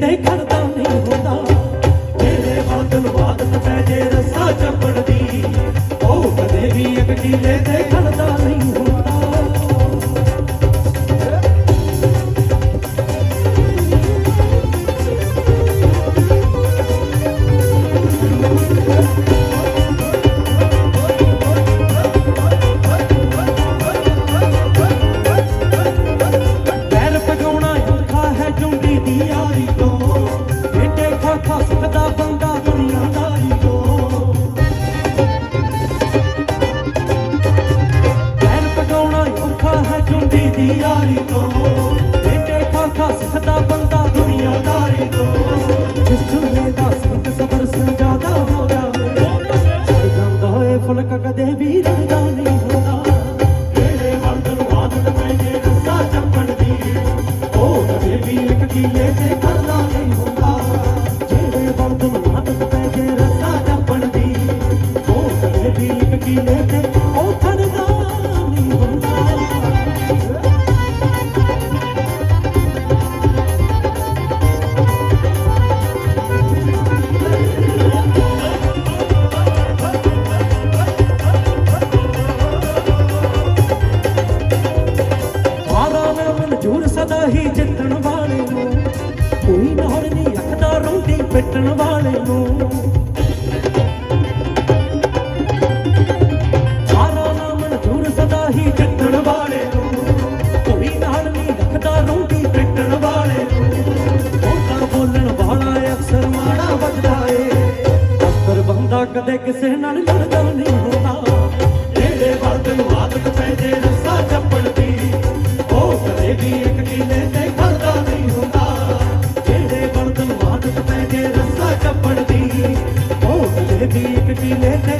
ਤੇ ਖੜਦਾ, ਨਹੀਂ ਹੁੰਦਾ। ਤੇਰੇ ਬਾਦਲ ਬਾਦਲ ਪੈ ਜੇ ਰਸਾ ਚੱਪੜ ਦੀ ਉਹ ਕਦੇ ਵੀ ਇੱਕ ਕਿਲੇ ਤੇ ਖੜਦਾ ਨਹੀਂ ਦੀ ਯਾਰੀ ਤੋਂ। ਏਡੇ ਖਾ ਖਾ ਬੰਦਾ ਦੁਨੀਆਦਾਰੀ ਤੋਂ। ਜਿਸ ਝੁੱਲੇ ਦਾ ਸੰਤ ਸਬਰ ਸੰਜਾਦਾ ਹੋ ਜਾਵੇ ਜਾਂਦਾ ਏ ਫੁਲਕ ਕਦੇ ਵੀ ਰੰਗਾ ਨਹੀਂ ਹੁੰਦਾ। ਕਿਹੜੇ ਵਰਦ ਨੂੰ ਆਦਤ ਪੈ ਜੇ ਰਸਾ ਚੱਪਣ ਦੀ। ਉਹ ਕਦੇ ਵੀ ਇੱਕ ਕੀਲੇ ਤੇ ਕਰਦਾ ਨਹੀਂ ਹੁੰਦਾ। ਜਿਹੜੇ ਵਰਦ ਨੂੰ ਆਦਤ ਪੈ ਜੇ ਰਸਾ ਚੱਪਣ ਦੀ। ਉਹ ਕਦੇ ਵੀ ਇੱਕ ਕੀਲੇ ਤੇ ਉਹ ਖੜਦਾ ਹੀ ਜਿੱਤਣ ਵਾਲੇ ਨੂੰ। ਕੋਈ ਨਹਰ ਨਹੀਂ ਅੱਖਦਾ ਰੋਂਦੀ ਪਿੱਟਣ ਵਾਲੇ ਨੂੰ। ਹਾਰਾਂ ਨਾ ਮਨਜ਼ੂਰ ਸਦਾ ਹੀ ਜਿੱਤਣ ਵਾਲੇ ਨੂੰ। ਕੋਈ ਨਹਰ ਨਹੀਂ ਅੱਖਦਾ ਰੋਂਦੀ ਪਿੱਟਣ ਵਾਲੇ ਨੂੰ। ਉਹ ਬੋਲਣ ਵਾਲਾ ਅਕਸਰ ਮਾੜਾ ਵੱਜਦਾ ਏ। ਅਕਸਰ ਬੰਦਾ ਕਦੇ ਕਿਸੇ ਨਾਲ ਲੜਦਾ ਨਹੀਂ ਹੁੰਦਾ। ਜਿਹੜੇ ਵਰਦ ਨੂੰ ਆਦਤ ਪੈ ਜੇ ਵਰਦ